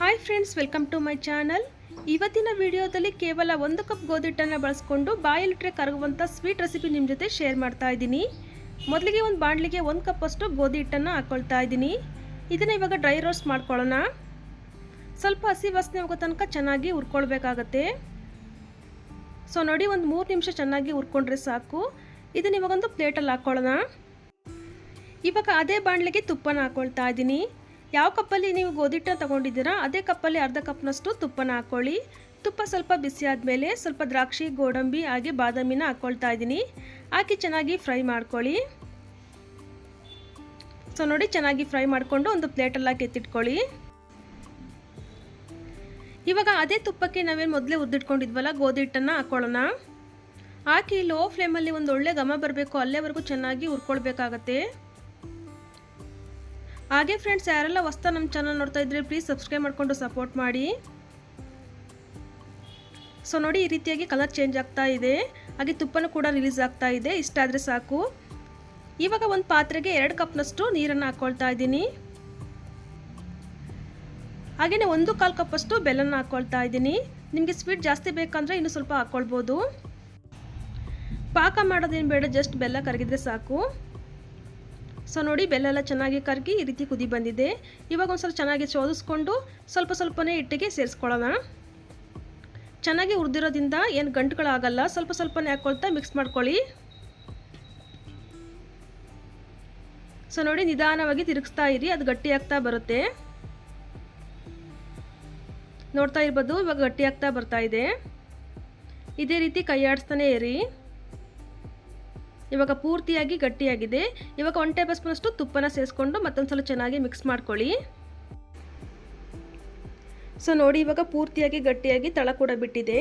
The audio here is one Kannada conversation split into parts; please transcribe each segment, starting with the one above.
Hi friends welcome to my channel ಇವತ್ತಿನ ವಿಡಿಯೋದಲ್ಲಿ ಕೇವಲ ಒಂದು ಕಪ್ ಗೋಧಿ ಹಿಟ್ಟನ್ನು ಬಳಸ್ಕೊಂಡು ಬಾಯಲ್ಲಿಟ್ಟರೆ ಕರಗುವಂಥ ಸ್ವೀಟ್ ರೆಸಿಪಿ ನಿಮ್ಮ ಜೊತೆ ಶೇರ್ ಮಾಡ್ತಾ ಇದ್ದೀನಿ. ಮೊದಲಿಗೆ ಒಂದು ಬಾಣಲಿಗೆ ಒಂದು ಕಪ್ಪಷ್ಟು ಗೋಧಿ ಹಿಟ್ಟನ್ನು ಹಾಕ್ಕೊಳ್ತಾ ಇದ್ದೀನಿ. ಇದನ್ನು ಇವಾಗ ಡ್ರೈ ರೋಸ್ಟ್ ಮಾಡ್ಕೊಳ್ಳೋಣ. ಸ್ವಲ್ಪ ಹಸಿ ವಾಸನೆ ಹೋಗೋ ತನಕ ಚೆನ್ನಾಗಿ ಹುರ್ಕೊಳ್ಬೇಕಾಗತ್ತೆ. ಸೊ ನೋಡಿ ಒಂದು ಮೂರು ನಿಮಿಷ ಚೆನ್ನಾಗಿ ಹುರ್ಕೊಂಡ್ರೆ ಸಾಕು. ಇದನ್ನು ಇವಾಗೊಂದು ಪ್ಲೇಟಲ್ಲಿ ಹಾಕ್ಕೊಳ್ಳೋಣ ಇವಾಗ ಅದೇ ಬಾಣಲಿಗೆ ತುಪ್ಪನ ಹಾಕ್ಕೊಳ್ತಾ ಇದ್ದೀನಿ. ಯಾವ ಕಪ್ಪಲ್ಲಿ ನೀವು ಗೋಧಿಟ್ಟನ್ನ ತಗೊಂಡಿದ್ದೀರಾ, ಅದೇ ಕಪ್ಪಲ್ಲಿ ಅರ್ಧ ಕಪ್ನಷ್ಟು ತುಪ್ಪನ ಹಾಕ್ಕೊಳ್ಳಿ ತುಪ್ಪ ಸ್ವಲ್ಪ ಬಿಸಿ ಆದಮೇಲೆ ಸ್ವಲ್ಪ ದ್ರಾಕ್ಷಿ, ಗೋಡಂಬಿ ಹಾಗೆ ಬಾದಾಮಿನ ಹಾಕ್ಕೊಳ್ತಾ ಇದ್ದೀನಿ. ಹಾಕಿ ಚೆನ್ನಾಗಿ ಫ್ರೈ ಮಾಡ್ಕೊಳ್ಳಿ. ಸೊ ನೋಡಿ ಚೆನ್ನಾಗಿ ಫ್ರೈ ಮಾಡಿಕೊಂಡು ಒಂದು ಪ್ಲೇಟಲ್ಲಿ ಹಾಕಿ ಎತ್ತಿಟ್ಕೊಳ್ಳಿ. ಇವಾಗ ಅದೇ ತುಪ್ಪಕ್ಕೆ ನಾವೇನು ಮೊದಲೇ ಉದ್ದಿಟ್ಕೊಂಡಿದ್ವಲ್ಲ, ಗೋಧಿ ಹಿಟ್ಟನ್ನು ಹಾಕ್ಕೊಳ್ಳೋಣ ಹಾಕಿ ಲೋ ಫ್ಲೇಮಲ್ಲಿ ಒಂದು ಒಳ್ಳೆ ಘಮ ಬರಬೇಕು, ಅಲ್ಲೇವರೆಗೂ ಚೆನ್ನಾಗಿ ಹುರ್ಕೊಳ್ಬೇಕಾಗತ್ತೆ. ಹಾಗೆ ಫ್ರೆಂಡ್ಸ್ ಯಾರೆಲ್ಲ ಹೊಸ್ತಾ ನಮ್ಮ ಚಾನಲ್ ನೋಡ್ತಾ ಇದ್ರೆ ಪ್ಲೀಸ್ ಸಬ್ಸ್ಕ್ರೈಬ್ ಮಾಡಿಕೊಂಡು ಸಪೋರ್ಟ್ ಮಾಡಿ. ಸೊ ನೋಡಿ ಈ ರೀತಿಯಾಗಿ ಕಲರ್ ಚೇಂಜ್ ಆಗ್ತಾ ಇದೆ. ಹಾಗೆ ತುಪ್ಪನೂ ಕೂಡ ರಿಲೀಸ್ ಆಗ್ತಾ ಇದೆ. ಇಷ್ಟ ಆದರೆ ಸಾಕು. ಇವಾಗ ಒಂದು ಪಾತ್ರೆಗೆ ಎರಡು ಕಪ್ನಷ್ಟು ನೀರನ್ನು ಹಾಕ್ಕೊಳ್ತಾ ಇದ್ದೀನಿ. ಹಾಗೆಯೇ ಒಂದು ಕಾಲು ಕಪ್ಪಷ್ಟು ಬೆಲ್ಲನ ಹಾಕ್ಕೊಳ್ತಾ ಇದ್ದೀನಿ. ನಿಮಗೆ ಸ್ವೀಟ್ ಜಾಸ್ತಿ ಬೇಕಂದರೆ ಇನ್ನೂ ಸ್ವಲ್ಪ ಹಾಕ್ಕೊಳ್ಬೋದು ಪಾಕ ಮಾಡೋದೇನು ಬೇಡ ಜಸ್ಟ್ ಬೆಲ್ಲ ಕರಗಿದ್ರೆ ಸಾಕು. ಸೊ ನೋಡಿ, ಬೆಲ್ಲ ಎಲ್ಲ ಚೆನ್ನಾಗಿ ಕರಗಿ ಈ ರೀತಿ ಕುದಿ ಬಂದಿದೆ. ಇವಾಗ ಒಂದು ಸ್ವಲ್ಪ ಚೆನ್ನಾಗಿ ಚೋದಿಸ್ಕೊಂಡು ಸ್ವಲ್ಪ ಸ್ವಲ್ಪನೇ ಹಿಟ್ಟಿಗೆ ಸೇರಿಸ್ಕೊಳ್ಳೋಣ. ಚೆನ್ನಾಗಿ ಹುರಿದಿರೋದ್ರಿಂದ ಏನು ಗಂಟುಗಳಾಗಲ್ಲ, ಸ್ವಲ್ಪ ಸ್ವಲ್ಪನೇ ಹಾಕ್ಕೊಳ್ತಾ ಮಿಕ್ಸ್ ಮಾಡ್ಕೊಳ್ಳಿ. ಸೊ ನೋಡಿ, ನಿಧಾನವಾಗಿ ತಿರುಗಿಸ್ತಾ ಇರಿ, ಅದು ಗಟ್ಟಿ ಆಗ್ತಾ ಬರುತ್ತೆ. ನೋಡ್ತಾ ಇರ್ಬೋದು, ಇವಾಗ ಗಟ್ಟಿ ಆಗ್ತಾ ಬರ್ತಾ ಇದೆ. ಇದೇ ರೀತಿ ಕೈ ಆಡಿಸ್ತಾನೆ ಇರಿ. ಇವಾಗ ಪೂರ್ತಿಯಾಗಿ ಗಟ್ಟಿಯಾಗಿದೆ. ಇವಾಗ ಒನ್ ಟೇಬಲ್ ಸ್ಪೂನಷ್ಟು ತುಪ್ಪನ ಸೇರಿಸ್ಕೊಂಡು ಮತ್ತೊಂದು ಸಲ ಚೆನ್ನಾಗಿ ಮಿಕ್ಸ್ ಮಾಡ್ಕೊಳ್ಳಿ. ಸೊ ನೋಡಿ ಇವಾಗ ಪೂರ್ತಿಯಾಗಿ ಗಟ್ಟಿಯಾಗಿ ತಳ ಕೂಡ ಬಿಟ್ಟಿದೆ.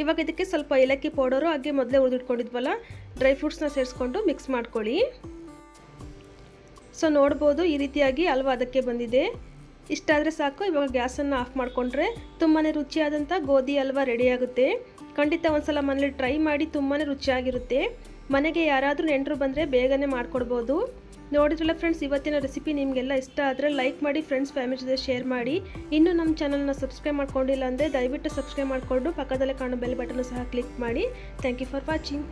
ಇವಾಗ ಇದಕ್ಕೆ ಸ್ವಲ್ಪ ಏಲಕ್ಕಿ ಪೌಡರು, ಹಾಗೆ ಮೊದಲೇ ಉಳಿದಿಟ್ಕೊಂಡಿದ್ವಲ್ಲ ಡ್ರೈ ಫ್ರೂಟ್ಸ್ನ ಸೇರಿಸ್ಕೊಂಡು ಮಿಕ್ಸ್ ಮಾಡ್ಕೊಳ್ಳಿ. ಸೊ ನೋಡ್ಬೋದು ಈ ರೀತಿಯಾಗಿ ಹಲ್ವ ಅದಕ್ಕೆ ಬಂದಿದೆ. ಇಷ್ಟಾದರೆ ಸಾಕು, ಇವಾಗ ಗ್ಯಾಸನ್ನು ಆಫ್ ಮಾಡಿಕೊಂಡ್ರೆ ತುಂಬಾ ರುಚಿಯಾದಂಥ ಗೋಧಿ ಹಲ್ವ ರೆಡಿಯಾಗುತ್ತೆ ಖಂಡಿತ ಒಂದು ಸಲ ಮನೇಲಿ ಟ್ರೈ ಮಾಡಿ ತುಂಬಾ ರುಚಿಯಾಗಿರುತ್ತೆ. ಮನೆಗೆ ಯಾರಾದರೂ ನೆಂಟರು ಬಂದರೆ ಬೇಗನೆ ಮಾಡಿಕೊಡ್ಬೋದು. ನೋಡಿದ್ರಲ್ಲ ಫ್ರೆಂಡ್ಸ್ ಇವತ್ತಿನ ರೆಸಿಪಿ ನಿಮಗೆಲ್ಲ ಇಷ್ಟ ಆದರೆ ಲೈಕ್ ಮಾಡಿ ಫ್ರೆಂಡ್ಸ್ ಫ್ಯಾಮಿಲಿ ಜೊತೆ ಶೇರ್ ಮಾಡಿ. ಇನ್ನೂ ನಮ್ಮ ಚಾನಲ್ನ ಸಬ್ಸ್ಕ್ರೈಬ್ ಮಾಡ್ಕೊಂಡಿಲ್ಲ ಅಂದರೆ ದಯವಿಟ್ಟು ಸಬ್ಸ್ಕ್ರೈಬ್ ಮಾಡಿಕೊಂಡು ಪಕ್ಕದಲ್ಲೇ ಕಾಣೋ ಬೆಲ್ ಬಟನ್ ಸಹ ಕ್ಲಿಕ್ ಮಾಡಿ. Thank you for watching